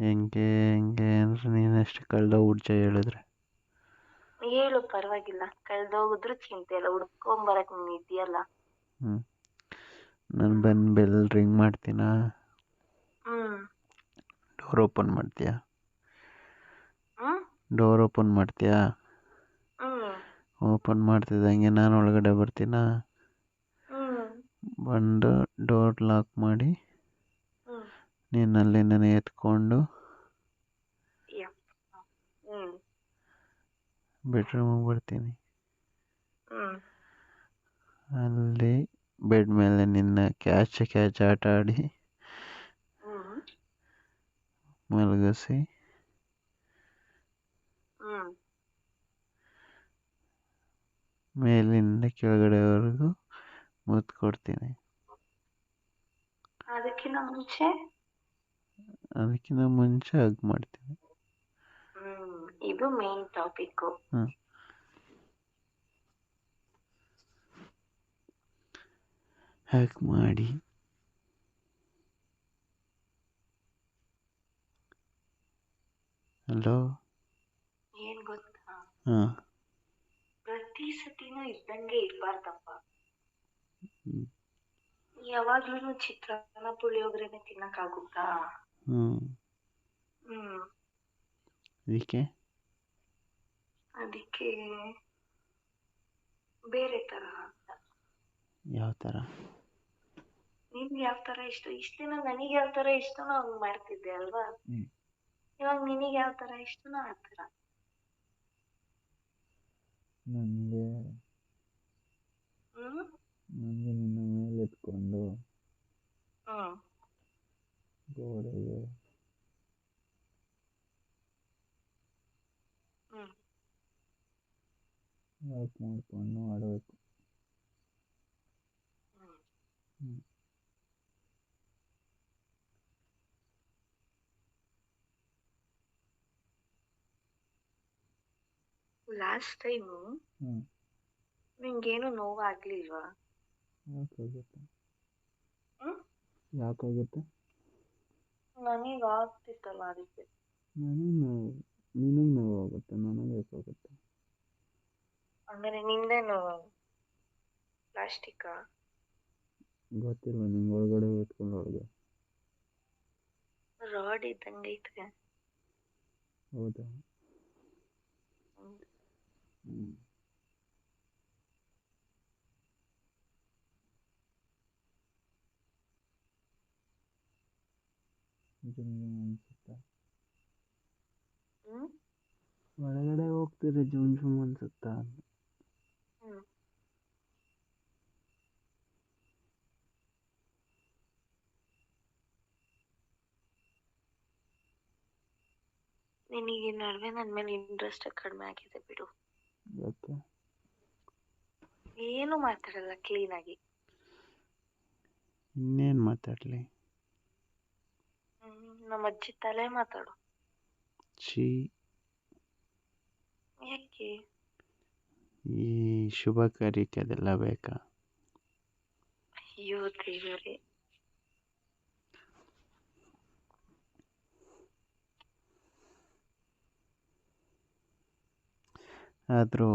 ಹೆಂಗೆ ಹೆಂಗೆ ಅಂದ್ರೆ ನೀನಷ್ಟು ಹುಡ್ಜ ಹೇಳಿದ್ರೆ. ಹೇಳು ಪರವಾಗಿಲ್ಲ. ಕಳ್ದೋಗಿದ್ರು ಚಿಂತೆ ಇಲ್ಲ. ಹುಡ್ಕೊಂಬರಕ್ ನೀನು ಇದೆಯಲ್ಲ ಹ್ಞೂ ನಾನು ಬಂದು ಬೆಲ್ ರಿಂಗ್ ಮಾಡ್ತೀನಾ? ಹ್ಮ್. ಡೋರ್ ಓಪನ್ ಮಾಡ್ತೀಯಾ? ಹ್ಮ್. ಡೋರ್ ಓಪನ್ ಮಾಡ್ತೀಯಾ? ಹ್ಮ್. ಓಪನ್ ಮಾಡ್ತಿದ್ದಂಗೆ ನಾನು ಒಳಗಡೆ ಬರ್ತೀನಾ? ಹ್ಮ್. ಬಂದು ಡೋರ್ ಲಾಕ್ ಮಾಡಿ ಹ್ಮ್ ನನ್ನ ಎತ್ಕೊಂಡು. ಹ್ಮ್. ಬೆಡ್ರೂಮಿಗೆ ಬರ್ತೀನಿ ಹ್ಮ್. ಅಲ್ಲಿ ಬೆಡ್ ಮೇಲೆ ನಿನ್ನ ಕ್ಯಾಚ್ ಕ್ಯಾಚ್ ಆಟ ಆಡಿ ಹ್ಮ್. ಮಲಗಿಸಿ ಹ್ಮ್. ಮೇಲಿಂದ ಕೆಳಗಡೆವರೆಗೂ ಮುತ್ತು ಕೊಡ್ತೀನಿ ಅದಕ್ಕಿಂತ ಮುಂಚೆ ಅದಕ್ಕಿಂತ ಮುಂಚೆ ಹಗ್ ಮಾಡ್ತೀನಿ ಹ್ಮ್ ಇದು ಮೇನ್ ಟಾಪಿಕ್ ಹಾಂ ಹ್ಯಾಕ್ ಮಾಡಿ. ಹಲೋ ಏನ್ ಗೊತ್ತಾ? ಹಾ. ಪ್ರತಿ ಸತಿನೂ ಇದ್ದಂಗೆ ಇರ್ಬಾರ್ದಪ್ಪ. ಯಾವಾಗ್ಲೂ ಚಿತ್ರಾನ್ನ ಪುಳಿಯೋಗ್ರೆನೆ ತಿನ್ನಕ್ಕಾಗುತ್ತಾ? ಹ್ಮ್. ಅದಕ್ಕೆ? ಅದಕ್ಕೆ ಬೇರೆ ತರ ಅಂತ. ಯಾವ ತರ? ನಿನ್ಗೆ ಯಾವ ತರ ಇಷ್ಟ? ಇಷ್ಟ ದಿನ ನನಗೆ ಯಾವ ತರ ಇಷ್ಟನೋ ಹಂಗ್ ಮಾಡ್ತಿದ್ದೆ ಅಲ್ವಾ? ಇವಾಗ ನಿನಗೆ ಯಾವ ತರ ಇಷ್ಟನೋ ಆ ತರ. ನನಗೆ ಹ್ಮ್? ನನಗೆ ನಿನ್ನ ಮೇಲೆ ಎತ್ಕೊಂಡು ಹ್ಮ್ ಗೋಡೆಗೆ ಹ್ಮ್ ಲಾಕ್ ಮಾಡಿಕೊಂಡು ಆಡಬೇಕು. ಹ್ಞೂ ಲಾಸ್ಟ್ ಟೈಮು ಹ್ಞೂ ನಿಂಗೇನು ನೋವಾಗ್ಲಿಲ್ವಾ? ಯಾಕಾಗುತ್ತೆ ಯಾಕಾಗುತ್ತೆ ನನಗೆ ಆಗ್ತಿತ್ತಲ್ಲ ಅದಕ್ಕೆ. ನನಗೆ ನೋವು ನಿನಗೆ ನೋವಾಗುತ್ತೆ ನನಗೆ ಯಾಕಾಗುತ್ತೆ ಹಂಗಾರೆ ನಿಂದೇನು ಪ್ಲಾಸ್ಟಿಕ್ಕಾ ಗೊತ್ತಿಲ್ಲ ನಿಂಗೆ ಒಳಗಡೆ ಇಟ್ಕೊಂಡು ಹೊಡೆದೆ ರಾಡ್ ಇದ್ದಂಗೆ ಐತೆ. ಹೌದಾ? ಹ್ಮ್. ಹ್ಞೂ ಜುಮ್ ಜುಮ್ ಅನ್ಸುತ್ತಾ ಒಳಗಡೆ ಹೋಗ್ತಿದ್ರೆ ಜುಮ್ ಜುಮ್ ಅನ್ಸುತ್ತಾ? ನಿನಗೆ ನಡುವೆ ನನ್ನ ಮೇಲೆ ಇಂಟ್ರೆಸ್ಟ್ ಕಡಿಮೆ ಆಗಿದೆ ಬಿಡು. ಯಾಕೆ? ಏನು ಮಾತಾಡಲ್ಲ ಕ್ಲೀನ್ ಆಗಿ. ಇನ್ನೇನು ಮಾತಾಡಲಿ? ನಮ್ಮ ಅಜ್ಜಿ ತಲೆ ಮಾತಾಡು. ಛೀ. ಯಾಕೆ? ಈ ಶುಭ ಕಾರ್ಯಕ್ಕೆ ಅದೆಲ್ಲ ಬೇಕಾ? ಅಯ್ಯೋ ದೇವರೇ. ಆದರೂ